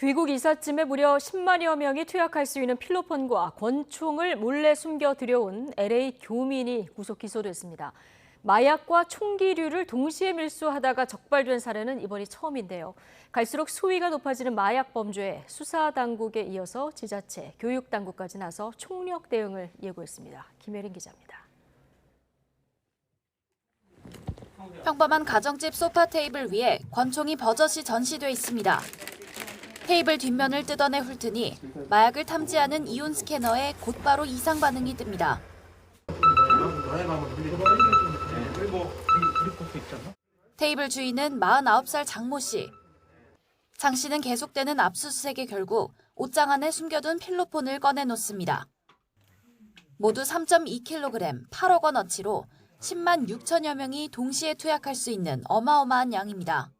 귀국 이삿짐에 무려 10만여 명이 투약할 수 있는 필로폰과 권총을 몰래 숨겨 들여온 LA 교민이 구속 기소됐습니다. 마약과 총기류를 동시에 밀수하다가 적발된 사례는 이번이 처음인데요. 갈수록 수위가 높아지는 마약 범죄에 수사 당국에 이어서 지자체, 교육 당국까지 나서 총력 대응을 예고했습니다. 김혜린 기자입니다. 평범한 가정집 소파 테이블 위에 권총이 버젓이 전시돼 있습니다. 테이블 뒷면을 뜯어내 훑으니 마약을 탐지하는 이온 스캐너에 곧바로 이상 반응이 뜹니다. 테이블 주인은 49살 장모 씨. 장 씨는 계속되는 압수수색에 결국 옷장 안에 숨겨둔 필로폰을 꺼내놓습니다. 모두 3.2kg, 8억 원어치로 10만 6천여 명이 동시에 투약할 수 있는 어마어마한 양입니다.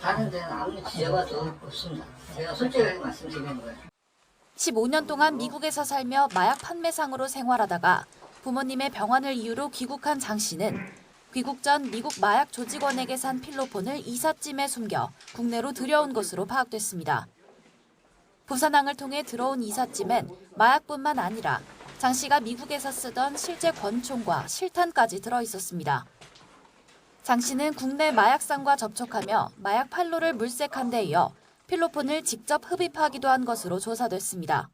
다른 데는 아무리 거예요. 15년 동안 미국에서 살며 마약 판매상으로 생활하다가 부모님의 병환을 이유로 귀국한 장 씨는 귀국 전 미국 마약 조직원에게 산 필로폰을 이삿짐에 숨겨 국내로 들여온 것으로 파악됐습니다. 부산항을 통해 들어온 이삿짐엔 마약뿐만 아니라 장 씨가 미국에서 쓰던 실제 권총과 실탄까지 들어 있었습니다. 장 씨는 국내 마약상과 접촉하며 마약 판로를 물색한 데 이어 필로폰을 직접 흡입하기도 한 것으로 조사됐습니다.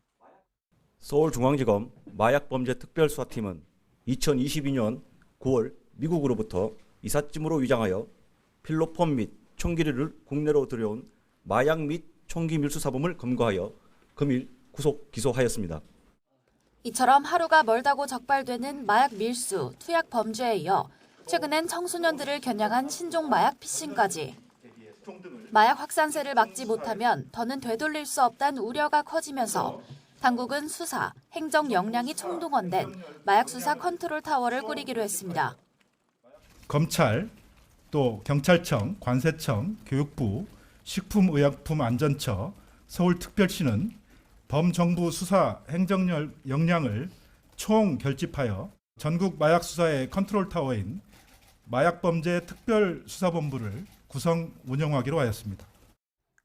서울중앙지검 마약범죄특별수사팀은 2022년 9월 미국으로부터 이삿짐으로 위장하여 필로폰 및 총기류를 국내로 들여온 마약 및 총기 밀수 사범을 검거하여 금일 구속 기소하였습니다. 이처럼 하루가 멀다고 적발되는 마약 밀수, 투약 범죄에 이어 최근엔 청소년들을 겨냥한 신종 마약 피싱까지. 마약 확산세를 막지 못하면 더는 되돌릴 수 없다는 우려가 커지면서 당국은 수사, 행정 역량이 총동원된 마약 수사 컨트롤 타워를 꾸리기로 했습니다. 검찰, 또 경찰청, 관세청, 교육부, 식품의약품안전처, 서울특별시는 범정부 수사 행정 역량을 총 결집하여 전국 마약 수사의 컨트롤 타워인 마약범죄 특별수사본부를 구성 운영하기로 하였습니다.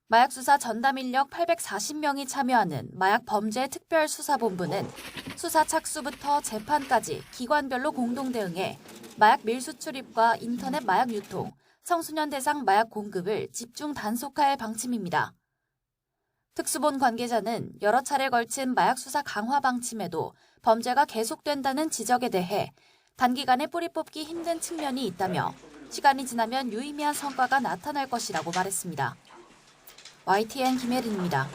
마약 수사 전담 인력 840명이 참여하는 마약 범죄 특별수사본부는 수사 착수부터 재판까지 기관별로 공동 대응해 마약 밀수 출입과 인터넷 마약 유통, 청소년 대상 마약 공급을 집중 단속할 방침입니다. 특수본 관계자는 여러 차례 걸친 마약 수사 강화 방침에도 범죄가 계속된다는 지적에 대해 단기간에 뿌리 뽑기 힘든 측면이 있다며 시간이 지나면 유의미한 성과가 나타날 것이라고 말했습니다. YTN 김혜린입니다.